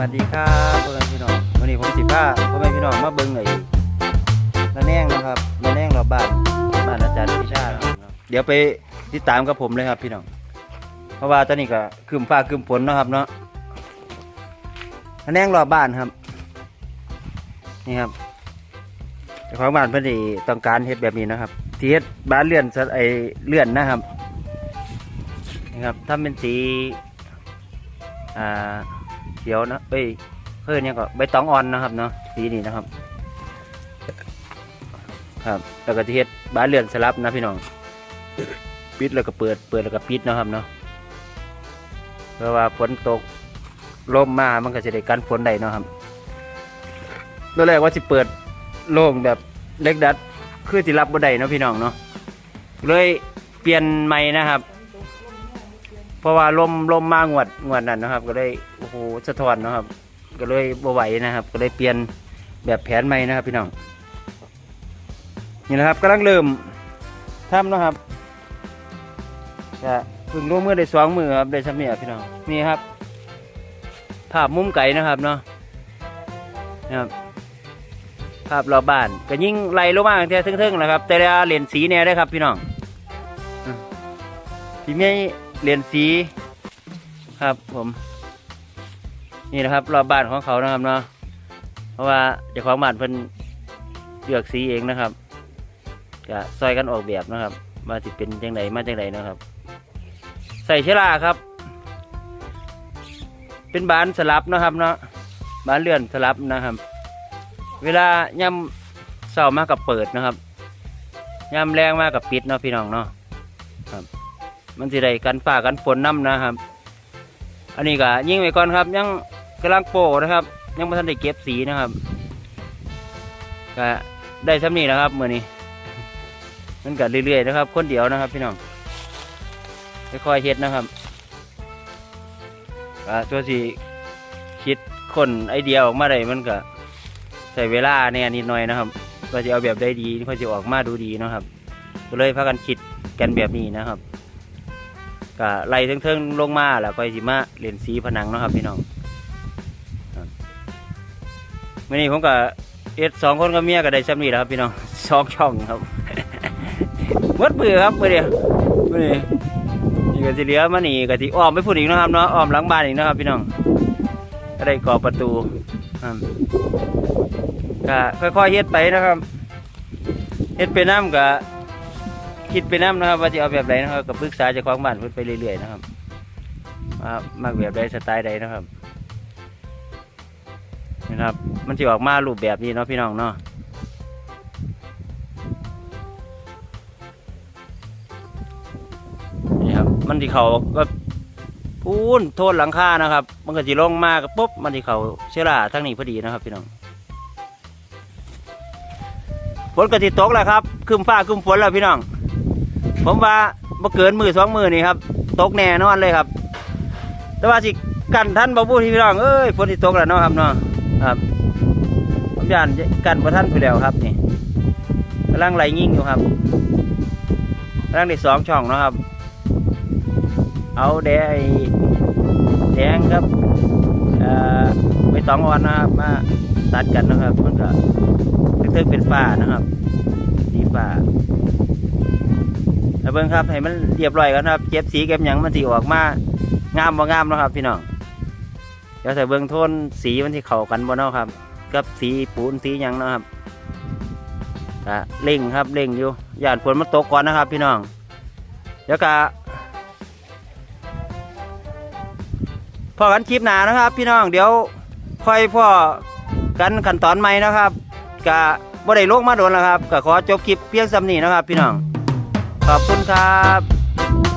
วัสดีครับพ่อแม่พี่น้องวันนี้ผมสิพาพ่อแม่พี่น้องมาเบิ่งไอ้ระแนงนะครับระแนงรอบบ้านบ้านอาจารย์พิชานะครับเดี๋ยวไปติดตามกับผมเลยครับพี่น้อง เพราะว่าตอนนี้ก็คืมฟ้าคืมฝนนะครับเนาะระแนงรอบบ้านครับ นี่ครับเจ้าของบ้านเพิ่นสิต้องการเฮ็ดแบบนี้นะครับที่เฮ็ดบ้านเลื่อนไอเลื่อนนะครับนี่ครับถ้าเป็นสีอ่า เขียวนะเอ้ยเพื่อนเนี่ยก็ใบตองอ่อนนะครับเนาะสีนี้นะครับ ครับแล้วก็จะเฮ็ดบ้านเรือนสลับนะพี่น้องปิดแล้วก็เปิดเปิดแล้วก็ปิดนะครับเนาะเพราะว่าฝนตกลมมามันก็จะได้กันฝนได้นะครับตอนแรกว่าสิเปิดโล่งแบบเล็กดัดคือสิรับบ่ได้เนาะพี่น้องเนาะเลยเปลี่ยนใหม่นะครับ เพราะว่าลมลมมางวดงวดนั้นนะครับ ก็เลยโอ้โหสะท้อนนะครับ ก็เลยบ่ไหวนะครับ ก็เลยเปลี่ยนแบบแผนใหม่นะครับ พี่น้องนี่นะครับกำลังเริ่มทำนะครับจะพึ่งลงมือได้สองมือครับได้สำเนียพี่น้องนี่ครับ ภาพมุมไก่นะครับเนาะนะครับภาพรอบบ้านก็ยิ่งไล่ลงมางแต่ทึ่งๆนะครับ แต่ละเหรียญสีเนี่ยได้ครับ พี่น้องที่มี เรียญสีครับผม นี่นะครับ รอบบ้านของเขานะครับเนาะเพราะว่าเจ้าของบ้านเพิ่นเลือกสีเองนะครับก็ซอยกันออกแบบนะครับมาสิเป็นจังไดมาจังไดนะครับ ใส่เชลาครับ เป็นบานสลับนะครับเนาะบานเลื่อนสลับนะครับ เวลาย่ำเศร้ามากกับเปิดนะครับย่ำแรงมากกับปิดเนาะพี่น้องเนาะ มันสิได้กันฝ้ากันฝนน้ำนะครับ อันนี้ก็ยิ่งไว้ก่อนครับ ยังกำลังโปะนะครับ ยังไม่ทันได้เก็บสีนะครับก็ได้ซ้ำนี้นะครับเมื่อนี้ มันก็เรื่อยๆนะครับ คนเดียวนะครับ พี่น้องค่อยๆเฮ็ดนะครับก็ตัวสีคิดคนไอเดียออกมาได้มันก็ใช้เวลาเนี่ยนิดหน่อยนะครับก็จะเอาแบบได้ดีก็จะออกมาดูดีนะครับก็เลยพากันคิดกันแบบนี้นะครับ ก็ไล่เทิงๆลงมาแล้วก็สิมาเล่นสีผนังเนาะครับพี่น้องครับมื่อนี้ผมก็เอ็ดสองคนกับเมียก็ได้ซ้ำนี่แหล้วครับพี่น้องสองช่องครับหมดมือครับมื่อนี้มื่อนี้นี่ก็สิเหลือมานี่ก็สิอ้อมไปพูดอีกนะครับเนาะอ้อมหลังบ้านอีกนะครับพี่น้องก็ได้ก่อประตูก็ค่อยๆเฮ็ดไปนะครับเฮ็ดไปน้ำก็ คิดไปน้ำนะครับว่าจะเอาแบบไหนนะครับกับปรึกษาจ้าของบ้านเพิ่นไปเรื่อยๆนะครับว่ามักแบบใดสไตล์ใดนะครับนะครับ มันจะออกมารูปแบบนี้เนาะพี่น้องเนาะนี่ครับมันที่เขาก็พูนโทษหลังคานะครับ มันก็จะลงมากปุ๊บมันที่เขาเชื้อราทั้งนี้พอดีนะครับ พี่น้องฝนก็ติตกแล้วครับคืมฟ้าคืมฝนแล้วพี่น้อง ผมว่าบ่เกินมือสองมือนี่ครับ ตกแน่นอนเลยครับ แต่ว่าสิกันท่านบ่พูดที่พี่น้องเอ้ยฝนที่ตกแล้วเนาะครับเนาะครับผมยานกันบ่ท่านไปแล้วครับนี่กำลังไหลยิ่งอยู่ครับกำลังได้สองช่องเนาะครับ เอาแดงแดงครับเอ่อใบตองอ่อนนะครับมาตัดกันนะครับมันก็ทึกๆเป็นฝ้านะครับสีฝ้า เบิ่งครับให้มันเรียบร้อยกันครับเก็บสีเก็บหยังมันสีออกมางามบ่งามเนาะครับ พี่น้องเดี๋ยวใส่เบิ่งโทนสีมันที่เข้ากันบ่เนาะครับ กับสีปูนสีหยังเนาะครับก็เล่งครับเล่งอยู่ย่านฝนมันตกก่อนนะครับ พี่น้องเดี๋ยวก็พอกันคลิปหนานะครับ พี่น้องเดี๋ยวค่อยพ่อกันขั้นตอนใหม่นะครับก็บ่ได้ลงมาโดนแล้วครับก็ขอจบคลิปเพียงสำนี้นะครับ พี่น้อง ขอบคุณครับ